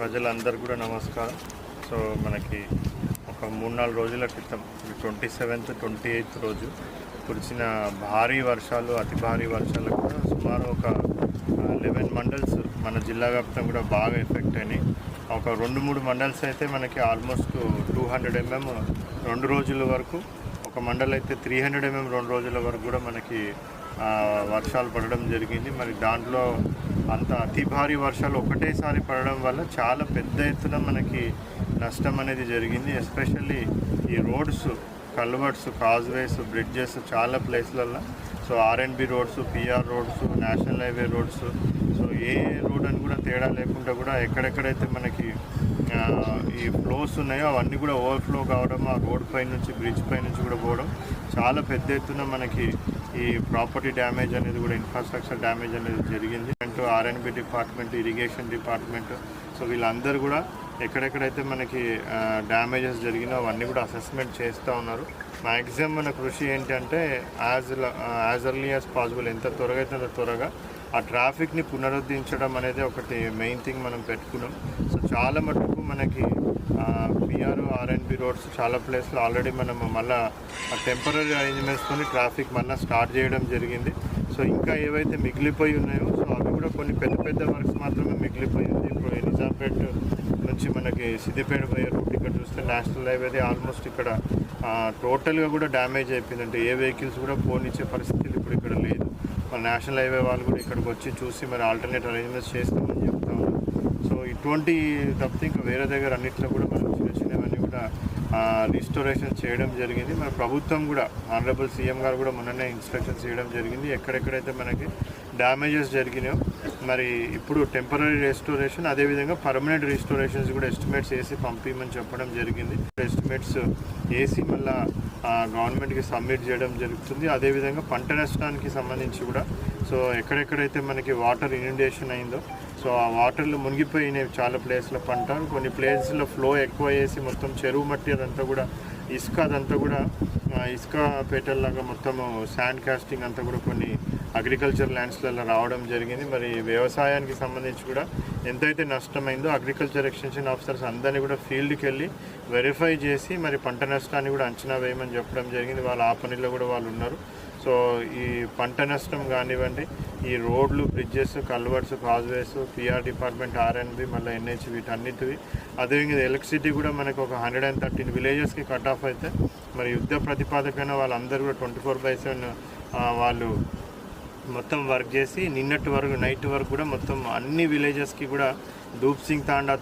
ప్రజలందరూ కూడా నమస్కారం. సో మనకి ఒక మూడు నాలుగు రోజుల క్రితం ట్వంటీ సెవెంత్ ట్వంటీ ఎయిత్ రోజు కురిసిన భారీ వర్షాలు అతి భారీ వర్షాలు కూడా సుమారు ఒక లెవెన్ మండల్స్ మన జిల్లా వ్యాప్తం కూడా బాగా ఎఫెక్ట్ అయినాయి. ఒక రెండు మూడు మండల్స్ అయితే మనకి ఆల్మోస్ట్ టూ హండ్రెడ్ ఎంఎం రెండు రోజుల వరకు ఒక మండల్ అయితే త్రీ హండ్రెడ్ ఎంఎం రెండు రోజుల వరకు కూడా మనకి వర్షాలు పడడం జరిగింది. మరి దాంట్లో అంత అతి భారీ వర్షాలు ఒకటేసారి పడడం వల్ల చాలా పెద్ద ఎత్తున మనకి నష్టం అనేది జరిగింది. ఎస్పెషల్లీ ఈ రోడ్స్ కల్వర్ట్స్ కాజ్వేస్ బ్రిడ్జెస్ చాలా ప్లేస్లలో so R and B roads PR roads national highway roads. So A road అని కూడా తేడా లేకుండా కూడా ఎక్కడెక్కడైతే మనకి ఈ ఫ్లోస్ ఉన్నాయో అవన్నీ కూడా ఓవర్ఫ్లో కావడం ఆ రోడ్ పై నుంచి బ్రిడ్జ్ పై నుంచి కూడా పోవడం చాలా పెద్ద ఎత్తున మనకి ఈ ప్రాపర్టీ డ్యామేజ్ అనేది కూడా ఇన్ఫ్రాస్ట్రక్చర్ డ్యామేజ్ అనేది జరిగింది. అంటూ R and B department irrigation department so వీళ్ళందరూ కూడా ఎక్కడెక్కడైతే మనకి డ్యామేజెస్ జరిగినో అవన్నీ కూడా అసెస్మెంట్ చేస్తూ ఉన్నారు. మ్యాక్సిమం మన కృషి ఏంటంటే as as early as possible ఎంత త్వరగా అయితే అంత త్వరగా ఆ ట్రాఫిక్ని పునరుద్ధరించడం అనేది ఒకటి మెయిన్ థింగ్ మనం పెట్టుకున్నాం. సో చాలా మటుకు మనకి పిఆర్ ఆర్ఎన్బి రోడ్స్ చాలా ప్లేస్లో ఆల్రెడీ మనం మళ్ళీ టెంపరీ అరేంజ్మెంట్స్తో ట్రాఫిక్ మళ్ళీ స్టార్ట్ చేయడం జరిగింది. సో ఇంకా ఏవైతే మిగిలిపోయి ఉన్నాయో సో అవి కూడా కొన్ని పెద్ద పెద్ద వర్క్స్ మాత్రమే మిగిలిపోయి ఉంది. ఇప్పుడు నిజాంపేట్ నుంచి మనకి సిద్దిపేట పోయే రూట్ ఇక్కడ చూస్తే నేషనల్ హైవేది ఆల్మోస్ట్ ఇక్కడ టోటల్గా కూడా డ్యామేజ్ అయిపోయిందంటే ఏ వెహికల్స్ కూడా పోనిచ్చే పరిస్థితులు ఇప్పుడు ఇక్కడ లేదు. మన నేషనల్ హైవే వాళ్ళు కూడా ఇక్కడికి వచ్చి చూసి మరి ఆల్టర్నేట్ అరేంజ్మెంట్స్ చేస్తామని చెప్తా ఉన్నారు. సో ఇటువంటి తప్పితే ఇంకా వేరే దగ్గర అన్నిట్లో కూడా మనం చిన్న చిన్నవన్నీ కూడా రిస్టోరేషన్ చేయడం జరిగింది. మన ప్రభుత్వం కూడా ఆనరబుల్ సీఎం గారు కూడా మొన్ననే ఇన్స్ట్రక్షన్స్ చేయడం జరిగింది. ఎక్కడెక్కడైతే మనకి డ్యామేజెస్ జరిగినాయి. మరి ఇప్పుడు టెంపరీ రెస్టోరేషన్ అదేవిధంగా పర్మనెంట్ రిస్టోరేషన్స్ కూడా ఎస్టిమేట్స్ వేసి పంపించమని చెప్పడం జరిగింది. ఎస్టిమేట్స్ వేసి మళ్ళా గవర్నమెంట్కి సబ్మిట్ చేయడం జరుగుతుంది. అదేవిధంగా పంట నష్టానికి సంబంధించి కూడా. సో ఎక్కడెక్కడైతే మనకి వాటర్ ఇన్యుండేషన్ అయిందో సో ఆ వాటర్లు మునిగిపోయినాయి చాలా ప్లేస్లో పంట. కొన్ని ప్లేస్లో ఫ్లో ఎక్కువ వేసి మొత్తం చెరువు మట్టి అదంతా కూడా ఇసుక అదంతా కూడా ఇసుక పేటల్లాగా మొత్తం శాండ్ కాస్టింగ్ అంతా కూడా కొన్ని అగ్రికల్చర్ ల్యాండ్స్లలో రావడం జరిగింది. మరి వ్యవసాయానికి సంబంధించి కూడా ఎంతైతే నష్టమైందో అగ్రికల్చర్ ఎక్స్టెన్షన్ ఆఫీసర్స్ అందరినీ కూడా ఫీల్డ్కి వెళ్ళి వెరిఫై చేసి మరి పంట నష్టాన్ని కూడా అంచనా వేయమని చెప్పడం జరిగింది. వాళ్ళ ఆ పనిలో కూడా వాళ్ళు ఉన్నారు. సో ఈ పంట నష్టం కానివ్వండి ఈ రోడ్లు bridges culverts causeways PR department R and B మళ్ళీ ఎన్హెచ్ వీటన్నిటివి. అదేవిధంగా ఎలక్ట్రిసిటీ కూడా మనకు ఒక హండ్రెడ్ అండ్ థర్టీన్ విలేజెస్కి కట్ ఆఫ్ అయితే మరి యుద్ధ ప్రతిపాదకన వాళ్ళందరూ కూడా ట్వంటీ ఫోర్ బై సెవెన్ వాళ్ళు మొత్తం వర్క్ చేసి నిన్నటి వరకు నైట్ వరకు కూడా మొత్తం అన్ని విలేజెస్కి కూడా దూప్ సింగ్ తాండా